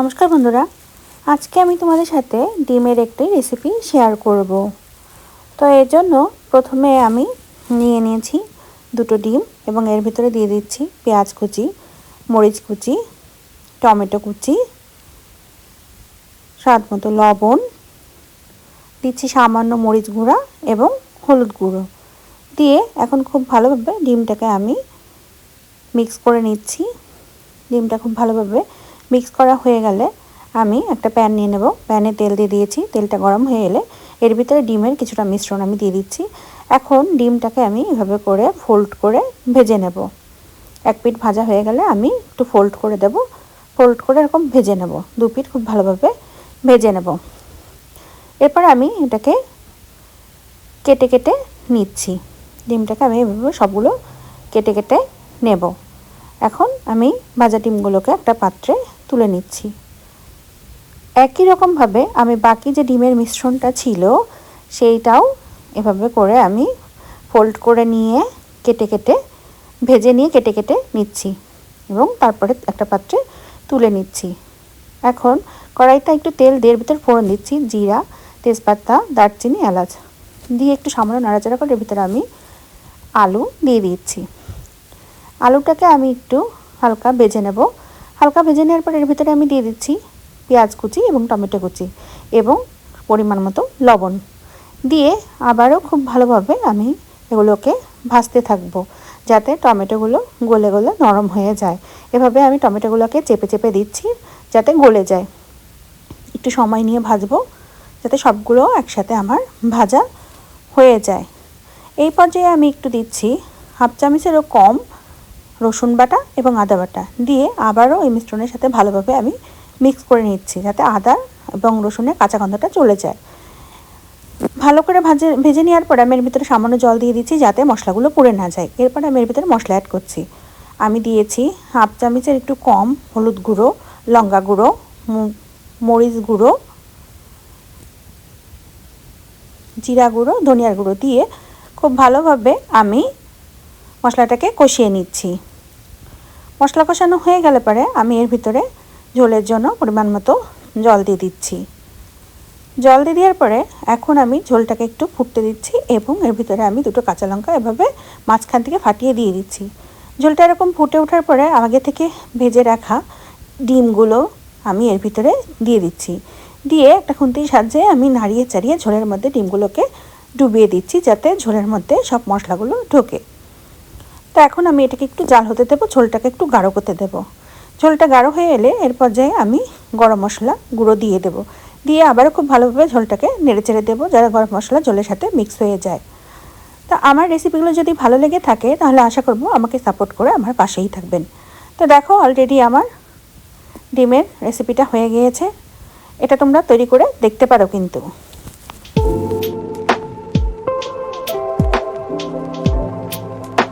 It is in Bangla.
নমস্কার বন্ধুরা, আজকে আমি তোমাদের সাথে ডিমের একটি রেসিপি শেয়ার করব। তো এর জন্য প্রথমে আমি নিয়ে নিয়েছি দুটো ডিম এবং এর ভিতরে দিয়ে দিচ্ছি পেঁয়াজ কুচি, মরিচ কুচি, টমেটো কুচি, স্বাদ মতো লবণ, দিচ্ছি সামান্য মরিচ গুঁড়া এবং হলুদ গুঁড়ো। দিয়ে এখন খুব ভালোভাবে ডিমটাকে আমি মিক্স করে নিচ্ছি। ডিমটা খুব ভালোভাবে মিক্স করা হয়ে গেলে আমি একটা প্যান নিয়ে নেব। প্যানে তেল দিয়ে দিয়েছি, তেলটা গরম হয়ে এলে এর ভিতরে ডিমের কিছুটা মিশ্রণ আমি দিয়ে দিচ্ছি। এখন ডিমটাকে আমি এভাবে করে ফোল্ড করে ভেজে নেব। এক পিঠ ভাজা হয়ে গেলে আমি একটু ফোল্ড করে দেব। ফোল্ড করে এরকম ভেজে নেব। দু পিঠ খুব ভালোভাবে ভেজে নেব। এরপর আমি এটাকে কেটে কেটে নিচ্ছি। ডিমটাকে আমি এভাবে সবগুলো কেটে কেটে নেব। এখন আমি ভাজা ডিমগুলোকে একটা পাত্রে তুলে নিচ্ছি। একই রকমভাবে আমি বাকি যে ডিমের মিশ্রণটা ছিল, সেইটাও এভাবে করে আমি ফোল্ড করে নিয়ে কেটে কেটে, ভেজে নিয়ে কেটে কেটে নিচ্ছি এবং তারপরে একটা পাত্রে তুলে নিচ্ছি। এখন কড়াইটা একটু তেল দিয়ে ভিতর ফোড়ন দিচ্ছি, জিরা, তেজপাতা, দারচিনি, এলাচ। দিয়ে একটু সামান্য নাড়াচাড়া করে এর ভিতরে আমি আলু দিয়ে দিচ্ছি। আলুটাকে আমি একটু হালকা ভেজে নেব। হালকা ভেজে নেওয়ার পর এর ভিতরে আমি দিয়ে দিচ্ছি পেঁয়াজ কুচি এবং টমেটো কুচি এবং পরিমাণ মতো লবণ। দিয়ে আবারও খুব ভালোভাবে আমি এগুলোকে ভাজতে থাকব যাতে টমেটোগুলো গলে গলে নরম হয়ে যায়। এভাবে আমি টমেটোগুলোকে চেপে চেপে দিচ্ছি যাতে গলে যায়। একটু সময় নিয়ে ভাজবো যাতে সবগুলো একসাথে আমার ভাজা হয়ে যায়। এই পর্যায়ে আমি একটু দিচ্ছি হাফ চামচেরও কম রসুন বাটা এবং আদা বাটা দিয়ে আবারও এই মিশ্রণের সাথে ভালোভাবে আমি মিক্স করে নিচ্ছি যাতে আদা এবং রসুনের কাঁচা গন্ধটা চলে যায়। ভালো করে ভাজে, ভেজে নেওয়ার পরে আমি এর ভিতরে সামান্য জল দিয়ে দিচ্ছি যাতে মশলাগুলো পুড়ে না যায়। এরপর আমি এর ভিতরে মশলা অ্যাড করছি। আমি দিয়েছি হাফ চামচের একটু কম হলুদ গুঁড়ো, লঙ্কা গুঁড়ো মরিচ গুঁড়ো, জিরা গুঁড়ো, ধনিয়ার গুঁড়ো দিয়ে খুব ভালোভাবে আমি মশলাটাকে কষিয়ে নিচ্ছি। মশলা কষানো হয়ে গেলে পরে আমি এর ভিতরে ঝোলের জন্য পরিমাণ মতো জল দিয়ে দিচ্ছি। জল দিয়ে দেওয়ার পরে এখন আমি ঝোলটাকে একটু ফুটতে দিচ্ছি এবং এর ভিতরে আমি দুটো কাঁচা লঙ্কা এভাবে মাঝখান থেকে ফাটিয়ে দিয়ে দিচ্ছি। ঝোলটা এরকম ফুটে ওঠার পরে আগে থেকে ভেজে রাখা ডিমগুলো আমি এর ভিতরে দিয়ে দিচ্ছি। দিয়ে একটা খুন্তির সাহায্যে আমি নাড়িয়ে চাড়িয়ে ঝোলের মধ্যে ডিমগুলোকে ডুবিয়ে দিচ্ছি যাতে ঝোলের মধ্যে সব মশলাগুলো ঢোকে। তো এখন আমি এটাকে একটু জাল হতে দেবো, ঝোলটাকে একটু গাঢ় করতে দেবো। ঝোলটা গাঢ় হয়ে এলে এর পর্যায়ে আমি গরম মশলা গুঁড়ো দিয়ে দেবো। দিয়ে আবারও খুব ভালোভাবে ঝোলটাকে নেড়ে চেড়ে দেবো যারা গরম মশলা ঝোলের সাথে মিক্স হয়ে যায়। তা আমার রেসিপিগুলো যদি ভালো লেগে থাকে, তাহলে আশা করব আমাকে সাপোর্ট করে আমার পাশেই থাকবেন। তো দেখো অলরেডি আমার ডিমের রেসিপিটা হয়ে গিয়েছে। এটা তোমরা তৈরি করে দেখতে পারো কিন্তু।